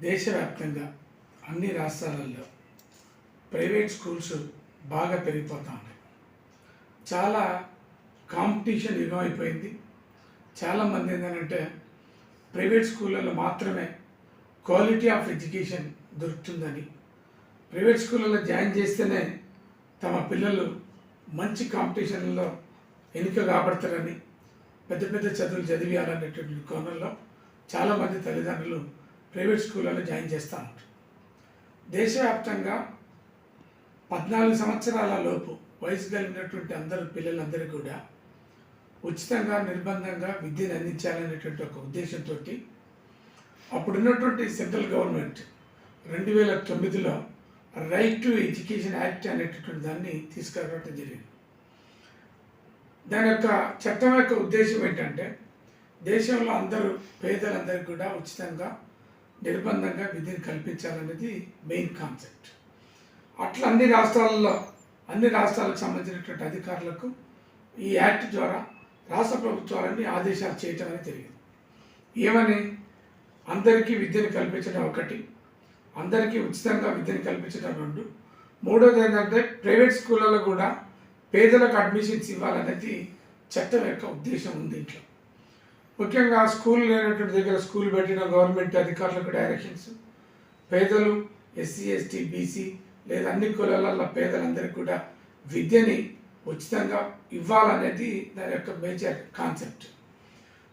దేశవ్యాప్తంగా అన్ని రాష్ట్రాలలో ప్రైవేట్ స్కూల్స్ బాగా పెరిగిపోతూ ఉన్నాయి చాలా కాంపిటీషన్ యుగం అయిపోయింది చాలామంది ఏంటంటే ప్రైవేట్ స్కూళ్ళలో మాత్రమే క్వాలిటీ ఆఫ్ ఎడ్యుకేషన్ దొరుకుతుందని ప్రైవేట్ స్కూళ్ళలో జాయిన్ చేస్తేనే తమ పిల్లలు మంచి కాంపిటీషన్లో ఎన్నిక కాబడతారని పెద్ద పెద్ద చదువులు చదివేయాలనేటువంటి కోణంలో చాలామంది తల్లిదండ్రులు ప్రైవేట్ స్కూళ్ళలో జాయిన్ చేస్తూ ఉంటారు. దేశవ్యాప్తంగా పద్నాలుగు సంవత్సరాల లోపు వయసు కలిగినటువంటి అందరు పిల్లలందరికీ కూడా ఉచితంగా నిర్బంధంగా విద్యను అందించాలనేటువంటి ఒక ఉద్దేశంతో అప్పుడున్నటువంటి సెంట్రల్ గవర్నమెంట్ రెండు వేల తొమ్మిదిలో రైట్ టు ఎడ్యుకేషన్ యాక్ట్ అనేటటువంటి దాన్ని తీసుకురావడం జరిగింది. దాని యొక్క చట్టం యొక్క ఉద్దేశం ఏంటంటే దేశంలో అందరూ పేదలందరికీ కూడా ఉచితంగా నిర్బంధంగా విద్యను కల్పించాలనేది మెయిన్ కాన్సెప్ట్ అట్లా అన్ని రాష్ట్రాలలో అన్ని రాష్ట్రాలకు సంబంధించినటువంటి అధికారులకు ఈ యాక్ట్ ద్వారా రాష్ట్ర ప్రభుత్వాలన్నీ ఆదేశాలు చేయటం అనేది జరిగింది. ఏమని? అందరికీ విద్యను కల్పించడం ఒకటి అందరికీ ఉచితంగా విద్యను కల్పించడం రెండు. మూడోది ఏంటంటే ప్రైవేట్ స్కూళ్ళలో కూడా పేదలకు అడ్మిషన్స్ ఇవ్వాలనేది చట్టం యొక్క ఉద్దేశం ఉంది ఇంట్లో. ముఖ్యంగా స్కూల్ లేనటువంటి దగ్గర స్కూల్ పెట్టిన గవర్నమెంట్ అధికారులకు డైరెక్షన్స్ పేదలు ఎస్సీ ఎస్టీ బీసీ లేదా అన్ని కులాల పేదలందరికీ కూడా విద్యని ఉచితంగా ఇవ్వాలనేది దాని యొక్క మేజర్ కాన్సెప్ట్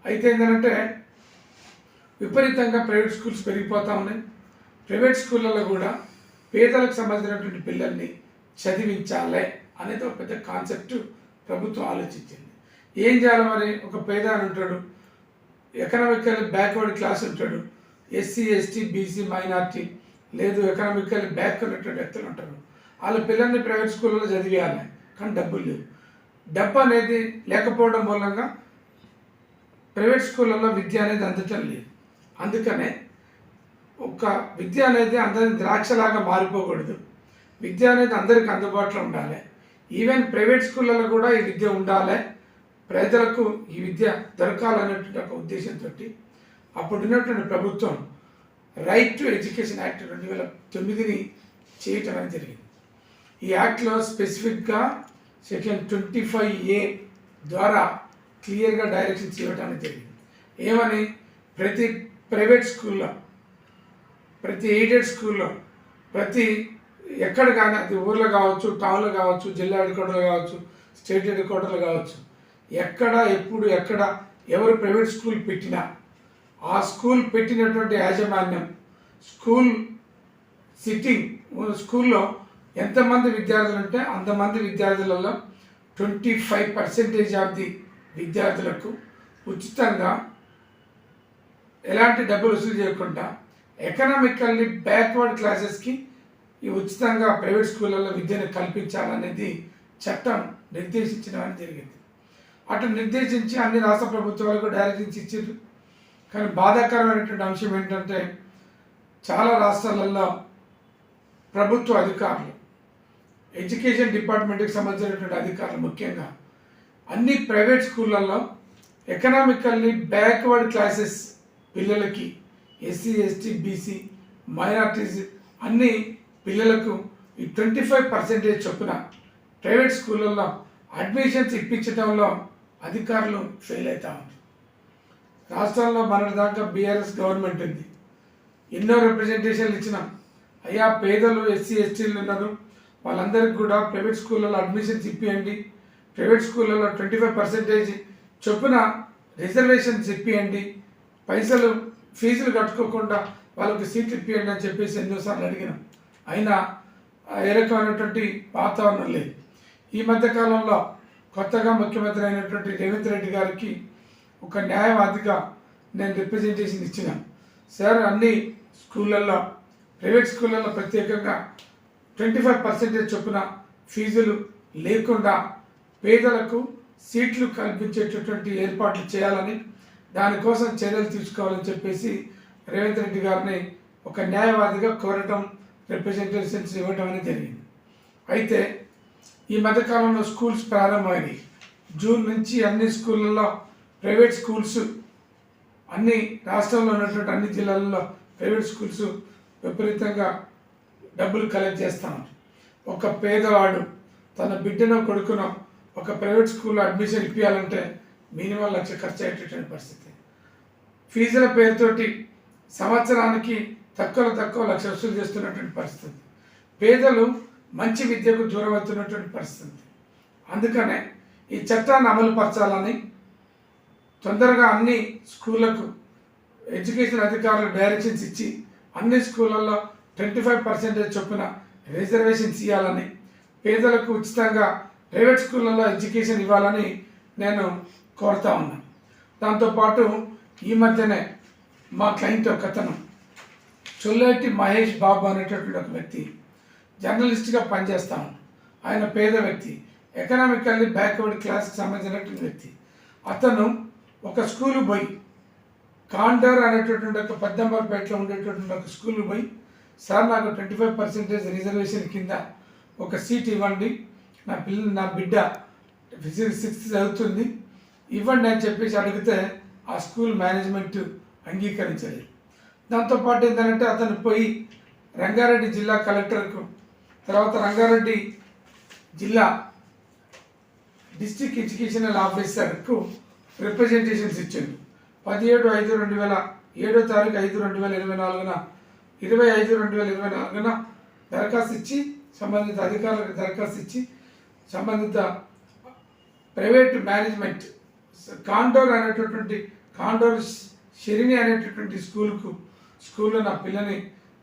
అయితే ఏంటంటే విపరీతంగా ప్రైవేట్ స్కూల్స్ పెరిగిపోతూ ఉన్నాయి. ప్రైవేట్ స్కూళ్ళలో కూడా పేదలకు సంబంధించినటువంటి పిల్లల్ని చదివించాలి అనేది ఒక పెద్ద కాన్సెప్ట్ ప్రభుత్వం ఆలోచించింది. ఏం చేయాలి మరి? ఒక పేద అని ఉంటాడు ఎకనామికల్ బ్యాక్వర్డ్ క్లాస్ ఉంటాడు. ఎస్సీ ఎస్టీ బీసీ మైనార్టీ లేదు ఎకనామికల్ బ్యాక్ ఉన్నటువంటి వ్యక్తులు ఉంటారు. వాళ్ళ పిల్లల్ని ప్రైవేట్ స్కూల్లో చదివేయాలి కానీ డబ్బులు లేవు. డబ్బు అనేది లేకపోవడం మూలంగా ప్రైవేట్ స్కూళ్ళల్లో విద్య అనేది అందటం లేదు. అందుకనే ఒక విద్య అనేది అందరి ద్రాక్షలాగా మారిపోకూడదు. విద్య అనేది అందరికి అందుబాటులో ఉండాలి. ఈవెన్ ప్రైవేట్ స్కూళ్ళలో కూడా ఈ విద్య ఉండాలి. ప్రజలకు ఈ విద్య దొరకాలనేటువంటి ఒక ఉద్దేశంతో అప్పుడున్నటువంటి ప్రభుత్వం రైట్ టు ఎడ్యుకేషన్ యాక్ట్ రెండు వేల తొమ్మిదిని చేయటం అనేది జరిగింది. ఈ యాక్ట్లో స్పెసిఫిక్గా సెక్షన్ ట్వంటీ ఫైవ్ ఏ ద్వారా క్లియర్గా డైరెక్షన్స్ ఇవ్వటం అనేది జరిగింది. ఏమని? ప్రతి ప్రైవేట్ స్కూల్లో ప్రతి ఎయిడెడ్ స్కూల్లో ప్రతి ఎక్కడ కానీ అది ఊర్లో కావచ్చు టౌన్లో కావచ్చు జిల్లా హెడ్ క్వార్టర్లో కావచ్చు స్టేట్ హెడ్ క్వార్టర్లో కావచ్చు ఎక్కడ ఎప్పుడు ఎక్కడ ఎవరు ప్రైవేట్ స్కూల్ పెట్టినా ఆ స్కూల్ పెట్టినటువంటి యాజమాన్యం స్కూల్ సిట్టింగ్ స్కూల్లో ఎంతమంది విద్యార్థులు ఉంటే అంతమంది విద్యార్థులలో twenty five percentage of the విద్యార్థులకు ఉచితంగా ఎలాంటి డబ్బులు వసూలు చేయకుండా ఎకనామికల్లీ బ్యాక్వర్డ్ క్లాసెస్కి ఈ ఉచితంగా ప్రైవేట్ స్కూళ్ళల్లో విద్యను కల్పించాలనేది చట్టం నిర్దేశించడం అని జరిగింది. అటు నిర్దేశించి అన్ని రాష్ట్ర ప్రభుత్వాలకు డైరెక్షన్స్ ఇచ్చారు కానీ బాధాకరమైనటువంటి అంశం ఏంటంటే చాలా రాష్ట్రాలలో ప్రభుత్వ అధికారులు ఎడ్యుకేషన్ డిపార్ట్మెంట్కి సంబంధించినటువంటి అధికారులు ముఖ్యంగా అన్ని ప్రైవేట్ స్కూళ్ళల్లో ఎకనామికల్లీ బ్యాక్వర్డ్ క్లాసెస్ పిల్లలకి ఎస్సీ ఎస్టీ బీసీ మైనార్టీస్ అన్ని పిల్లలకు ఈ ట్వంటీ ఫైవ్ పర్సెంటేజ్ చొప్పున ప్రైవేట్ స్కూళ్ళల్లో అడ్మిషన్స్ ఇప్పించడంలో అధికారులు ఫెయిల్ అవుతా ఉంది రాష్ట్రంలో మన దాకా బీఆర్ఎస్ గవర్నమెంట్ ఉంది. ఎన్నో రిప్రజెంటేషన్లు ఇచ్చినాం. అయ్యా పేదలు ఎస్సీ ఎస్టీలు ఉన్నారు. వాళ్ళందరికీ కూడా ప్రైవేట్ స్కూళ్ళలో అడ్మిషన్స్ ఇప్పియండి. ప్రైవేట్ స్కూళ్ళలో ట్వంటీ ఫైవ్ పర్సెంటేజ్ చొప్పున రిజర్వేషన్స్ ఇప్పియండి. పైసలు ఫీజులు కట్టుకోకుండా వాళ్ళకి సీట్లు ఇప్పియండి అని చెప్పేసి ఎన్నోసార్లు అడిగినాం. అయినా ఏ రకమైనటువంటి వాతావరణం లేదు. ఈ మధ్యకాలంలో కొత్తగా ముఖ్యమంత్రి అయినటువంటి రేవంత్ రెడ్డి గారికి ఒక న్యాయవాదిగా నేను రిప్రజెంటేషన్ ఇచ్చిన సార్ అన్ని స్కూళ్ళల్లో ప్రైవేట్ స్కూళ్ళల్లో ప్రత్యేకంగా ట్వంటీ ఫైవ్ పర్సెంటేజ్ చొప్పున ఫీజులు లేకుండా పేదలకు సీట్లు కల్పించేటటువంటి ఏర్పాట్లు చేయాలని దానికోసం చర్యలు తీసుకోవాలని చెప్పేసి రేవంత్ రెడ్డి గారిని ఒక న్యాయవాదిగా కోరటం రిప్రజెంటేషన్స్ ఇవ్వటం అనేది జరిగింది. అయితే ఈ మధ్యకాలంలో స్కూల్స్ ప్రారంభమైనాయి. జూన్ నుంచి అన్ని స్కూళ్ళల్లో ప్రైవేట్ స్కూల్స్ అన్ని రాష్ట్రంలో ఉన్నటువంటి అన్ని జిల్లాల్లో ప్రైవేట్ స్కూల్స్ విపరీతంగా డబ్బులు కలెక్ట్ చేస్తాను ఒక పేదవాడు తన బిడ్డనో కొడుకునో ఒక ప్రైవేట్ స్కూల్లో అడ్మిషన్ ఇప్పించాలంటే మినిమం లక్ష ఖర్చు అయ్యేటటువంటి పరిస్థితి. ఫీజుల పేరుతోటి సంవత్సరానికి తక్కువ తక్కువ లక్ష వసూలు చేస్తున్నటువంటి పరిస్థితి. పేదలు మంచి విద్యకు దూరం అవుతున్నటువంటి పరిస్థితి. అందుకనే ఈ చట్టాన్ని అమలు పరచాలని తొందరగా అన్ని స్కూళ్ళకు ఎడ్యుకేషన్ అధికారులు డైరెక్షన్స్ ఇచ్చి అన్ని స్కూళ్ళల్లో ట్వంటీ ఫైవ్ పర్సెంటేజ్ చొప్పున రిజర్వేషన్స్ ఇవ్వాలని పేదలకు ఉచితంగా ప్రైవేట్ స్కూళ్ళల్లో ఎడ్యుకేషన్ ఇవ్వాలని నేను కోరుతా ఉన్నాను దాంతోపాటు ఈ మధ్యనే మా క్లయింట్ ఒక కథనం చొల్లేటి మహేష్ బాబు అనేటటువంటి ఒక వ్యక్తి జర్నలిస్ట్గా పనిచేస్తాను ఆయన పేద వ్యక్తి. ఎకనామికల్లీ బ్యాక్వర్డ్ క్లాస్కి సంబంధించినటువంటి వ్యక్తి. అతను ఒక స్కూల్ పోయి కాండర్ అనేటటువంటి ఒక పెద్దంబర్పేటలో ఉండేటటువంటి ఒక స్కూల్ పోయి సార్ నాకు ట్వంటీ ఫైవ్ పర్సెంటేజ్ రిజర్వేషన్ కింద ఒక సీట్ ఇవ్వండి. నా పిల్ల నా బిడ్డ ఫిజిక్స్ సిక్స్త్ చదువుతుంది. ఇవ్వండి అని చెప్పేసి అడిగితే ఆ స్కూల్ మేనేజ్మెంట్ అంగీకరించలేదు. దాంతోపాటు ఏంటంటే అతను పోయి రంగారెడ్డి జిల్లా కలెక్టర్కు తర్వాత రంగారెడ్డి జిల్లా డిస్టిక్ ఎడ్యుకేషనల్ ఆఫీసర్కు రిప్రజెంటేషన్స్ ఇచ్చిండు. పదిహేడు ఐదు రెండు వేల ఏడో తారీఖు ఐదు రెండు వేల ఇరవై నాలుగున ఇరవై ఐదు రెండు వేల ఇరవై నాలుగున దరఖాస్తు ఇచ్చి సంబంధిత అధికారులకు దరఖాస్తు ఇచ్చి సంబంధిత ప్రైవేట్ మేనేజ్మెంట్ కాండోర్ అనేటటువంటి కాండోర్ షిరిని అనేటటువంటి స్కూల్కు స్కూల్లో నా పిల్లని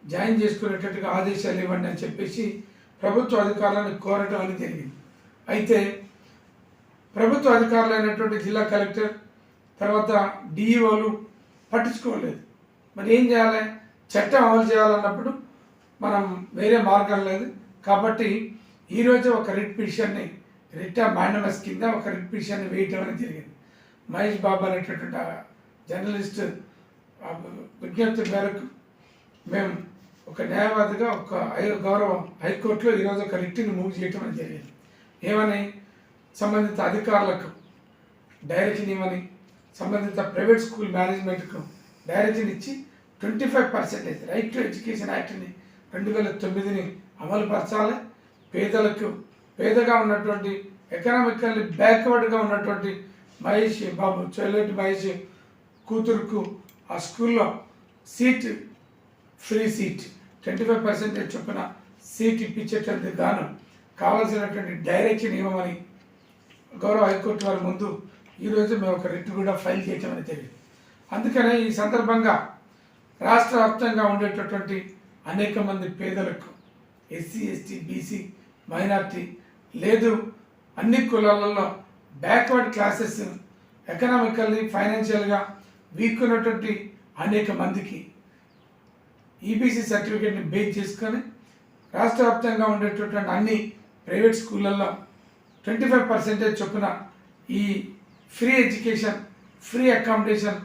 జాయిన్ చేసుకునేటట్టుగా ఆదేశాలు ఇవ్వండి అని చెప్పేసి ప్రభుత్వ అధికారులను కోరటం అని జరిగింది. అయితే ప్రభుత్వ అధికారులు అయినటువంటి జిల్లా కలెక్టర్ తర్వాత డిఈఓలు పట్టించుకోలేదు. మరి ఏం చేయాలి? చట్టం అమలు చేయాలన్నప్పుడు మనం వేరే మార్గం లేదు. కాబట్టి ఈరోజు ఒక రిట్ పిటిషన్ని రిట్ మ్యాండమస్ కింద ఒక రిట్ పిటిషన్ని వేయటం అనేది జరిగింది. మహేష్ బాబు అనేటటువంటి జర్నలిస్ట్ విజ్ఞప్తి మేరకు మేము ఒక న్యాయవాదిగా ఒక గౌరవం హైకోర్టులో ఈరోజు ఒక రిట్ని మూవ్ చేయటం అనేది జరిగింది. ఏమని? సంబంధిత అధికారులకు డైరెక్షన్ ఇవ్వని సంబంధిత ప్రైవేట్ స్కూల్ మేనేజ్మెంట్కు డైరెక్షన్ ఇచ్చి twenty five percentage right to education యాక్ట్ని రెండు వేల తొమ్మిదిని అమలు పరచాలి పేదలకు పేదగా ఉన్నటువంటి ఎకనామికల్లీ బ్యాక్వర్డ్గా ఉన్నటువంటి మహేష్ బాబు చోలేటి మహేష్ కూతురుకు ఆ స్కూల్లో seat free seat. Twenty five percentage చొప్పున సీట్ ఇప్పించేటువంటి గాను కావాల్సినటువంటి డైరెక్షన్ ఇవ్వమని గౌరవ హైకోర్టు వారి ముందు ఈరోజు మేము ఒక రిట్ కూడా ఫైల్ చేయటమని తెలియదు అందుకనే ఈ సందర్భంగా రాష్ట్ర వ్యాప్తంగా ఉండేటటువంటి అనేక మంది పేదలకు ఎస్సీ ఎస్టీ బీసీ మైనార్టీ లేదు అన్ని కులాలలో బ్యాక్వర్డ్ క్లాసెస్ ఎకనామికల్లీ ఫైనాన్షియల్గా వీక్ ఉన్నటువంటి అనేక మందికి ఈబీసీ సర్టిఫికేట్ని బేస్ చేసుకొని రాష్ట్ర వ్యాప్తంగా ఉండేటటువంటి అన్ని ప్రైవేట్ స్కూళ్ళల్లో ట్వంటీ ఫైవ్ పర్సెంటేజ్ చొప్పున ఈ free education free accommodation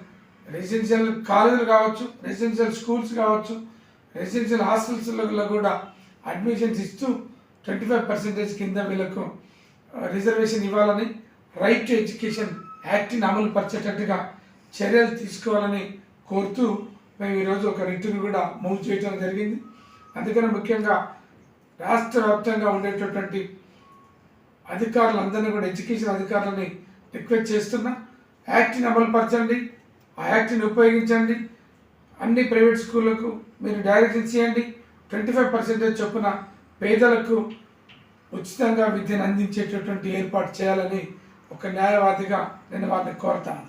residential కాలేజీలు కావచ్చు రెసిడెన్షియల్ స్కూల్స్ కావచ్చు రెసిడెన్షియల్ హాస్టల్స్లో కూడా అడ్మిషన్స్ ఇస్తూ ట్వంటీ ఫైవ్ పర్సెంటేజ్ కింద వీళ్ళకు రిజర్వేషన్ ఇవ్వాలని రైట్ టు ఎడ్యుకేషన్ యాక్ట్ని అమలు పరిచేటట్టుగా చర్యలు తీసుకోవాలని కోరుతూ మేము ఈరోజు ఒక రితుని కూడా మూవ్ చేయడం జరిగింది. అందుకని ముఖ్యంగా రాష్ట్ర వ్యాప్తంగా ఉండేటటువంటి అధికారులందరినీ కూడా ఎడ్యుకేషన్ అధికారులని రిక్వెస్ట్ చేస్తున్నా. యాక్ట్ని అమలుపరచండి. ఆ యాక్ట్ని ఉపయోగించండి. అన్ని ప్రైవేట్ స్కూళ్ళకు మీరు డైరెక్షన్ చేయండి ట్వంటీ ఫైవ్ పర్సెంటేజ్ చొప్పున పేదలకు ఉచితంగా విద్యను అందించేటటువంటి ఏర్పాటు చేయాలని ఒక న్యాయవాదిగా నేను వారిని కోరుతాను.